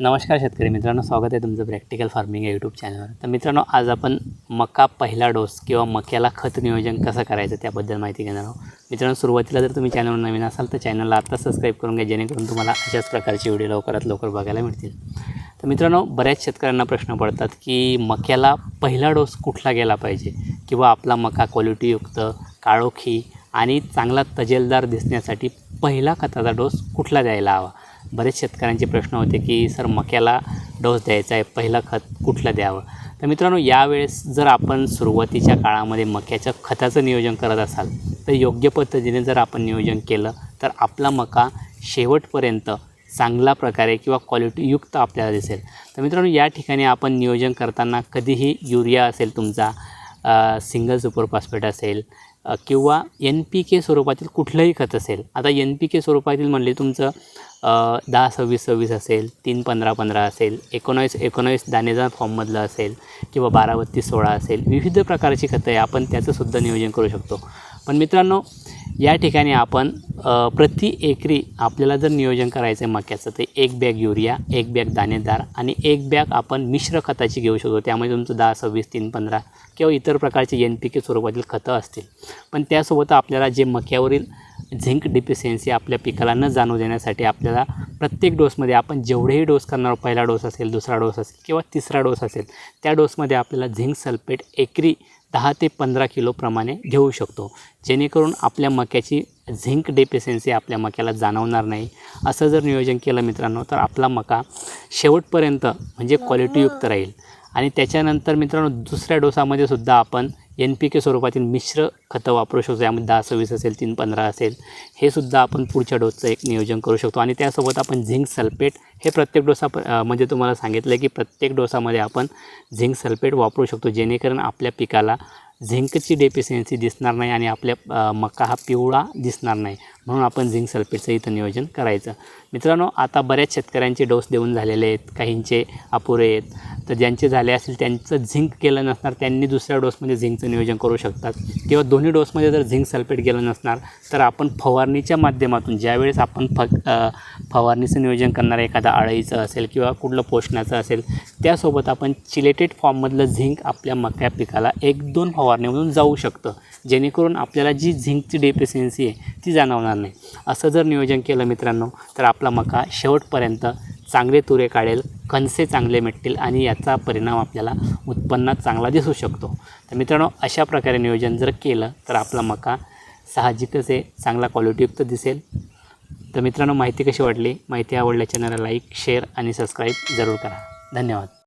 नमस्कार शेतकरी मित्रांनो स्वागत आहे तुमचं प्रॅक्टिकल फार्मिंग या यूट्यूब चॅनलवर तर मित्रांनो आज आपण मका पहिला डोस किंवा मक्याला खत नियोजन कसं करायचं त्याबद्दल माहिती घेणार आहोत. मित्रांनो सुरुवातीला जर तुम्ही चॅनलवर नवीन असाल तर चॅनलला आत्ता सबस्क्राईब करून घ्या जेणेकरून तुम्हाला अशाच प्रकारचे व्हिडिओ लवकरात लवकर बघायला मिळतील. तर मित्रांनो बऱ्याच शेतकऱ्यांना प्रश्न पडतात की मक्याला पहिला डोस कुठला गेला पाहिजे? किंवा आपला मका क्वालिटीयुक्त काळोखी आणि चांगला तजेलदार दिसण्यासाठी पहिला खताचा डोस कुठला द्यायला हवा? बरेच शेतकऱ्यांचे प्रश्न होते की सर मक्याला डोस द्यायचा आहे पहिलं खत कुठलं द्यावं? तर मित्रांनो यावेळेस जर आपण सुरुवातीच्या काळामध्ये मक्याच्या खताचं नियोजन करत असाल तर योग्य पद्धतीने जर आपण नियोजन केलं तर आपला मका शेवटपर्यंत चांगला प्रकारे किंवा क्वालिटीयुक्त आपल्याला दिसेल. तर मित्रांनो या ठिकाणी आपण नियोजन करताना कधीही युरिया असेल तुमचा सिंगल सुपर फॉस्फेट असेल किंवा एन पी के स्वरूपातील कुठलंही खत असेल आता एन पी के स्वरूपातील म्हणले तुमचं दहा सव्वीस सव्वीस असेल तीन पंधरा पंधरा असेल एकोणावीस एकोणावीस दाणेदार फॉर्ममधलं असेल किंवा बारा बत्तीस सोळा असेल विविध प्रकारची खतं आहे. आपण त्याचंसुद्धा नियोजन करू शकतो. पण मित्रांनो या ठिकाणी आपण प्रति एकरी आपल्याला जर नियोजन करायचं आहे मक्याचं ते एक बॅग युरिया एक बॅग दाणेदार आणि एक बॅग आपण मिश्र खताची घेऊ शकतो. त्यामध्ये तुमचं दहा सव्वीस तीन पंधरा किंवा इतर प्रकारचे एन पी के स्वरूपातील खतं असतील. पण त्यासोबत आपल्याला जे मक्यावरील झिंक डिफिशियन्सी आपल्या पिकाला न जाणू देण्यासाठी आपल्याला प्रत्येक डोसमध्ये आपण जेवढेही डोस करणार पहिला डोस असेल दुसरा डोस असेल किंवा तिसरा डोस असेल त्या डोसमध्ये आपल्याला झिंक सल्फेट एकरी दहा ते पंधरा किलोप्रमाणे घेऊ शकतो. जेणेकरून आपल्या मक्याची झिंक डेफिशियन्सी आपल्या मक्याला जाणवणार नाही. असं जर नियोजन केलं मित्रांनो तर आपला मका शेवटपर्यंत म्हणजे क्वालिटीयुक्त राहील. आणि त्याच्यानंतर मित्रांनो दुसऱ्या डोसामध्ये सुद्धा आपण एन पी के स्वरूपातील मिश्र खतं वापरू शकतो. यामध्ये दहा सव्वीस असेल तीन पंधरा असेल हे सुद्धा आपण पुढच्या डोसचं एक नियोजन करू शकतो. आणि त्यासोबत आपण झिंक सल्फेट हे प्रत्येक डोसा प- म्हणजे तुम्हाला सांगितलं की प्रत्येक डोसामध्ये आपण झिंक सल्फेट वापरू शकतो. जेणेकरून आपल्या पिकाला झिंकची डेफिशियन्सी दिसणार नाही आणि आपल्या मका हा पिवळा दिसणार नाही. म्हणून आपण झिंक सल्फेटचं इथं नियोजन करायचं. मित्रांनो आता बऱ्याच शेतकऱ्यांचे डोस देऊन झालेले आहेत. काहींचे अपुरे आहेत. तर ज्यांचे झाले असेल त्यांचं झिंक केलं नसणार त्यांनी दुसऱ्या डोसमध्ये झिंकचं नियोजन करू शकतात. किंवा दोन्ही डोसमध्ये जर झिंक सल्फेट गेलं नसणार तर आपण फवारणीच्या माध्यमातून ज्यावेळेस आपण फ फवारणीचं नियोजन करणार एखादा अळईचं असेल किंवा कुठलं पोषणाचं असेल त्यासोबत आपण चिलेटेड फॉर्ममधलं झिंक आपल्या मक्या पिकाला एक दोन फवारणीमधून जाऊ शकतं. जेणेकरून आपल्याला जी झिंकची डेफिशियन्सी आहे ती जाणवणार नाही. असं जर नियोजन केलं मित्रांनो तर आपला मका शेवटपर्यंत चांगले तुरे काढेल. कणसे चांगले मिटतील आणि याचा परिणाम आपल्याला उत्पन्नात चांगला दिसू शकतो. तर मित्रांनो अशा प्रकारे नियोजन जर केलं तर आपला मका साहजिकच आहे चांगला क्वालिटीयुक्त दिसेल. तर मित्रांनो माहिती कशी वाटली? माहिती आवडल्या चॅनलला लाईक शेअर आणि सबस्क्राईब जरूर करा. धन्यवाद.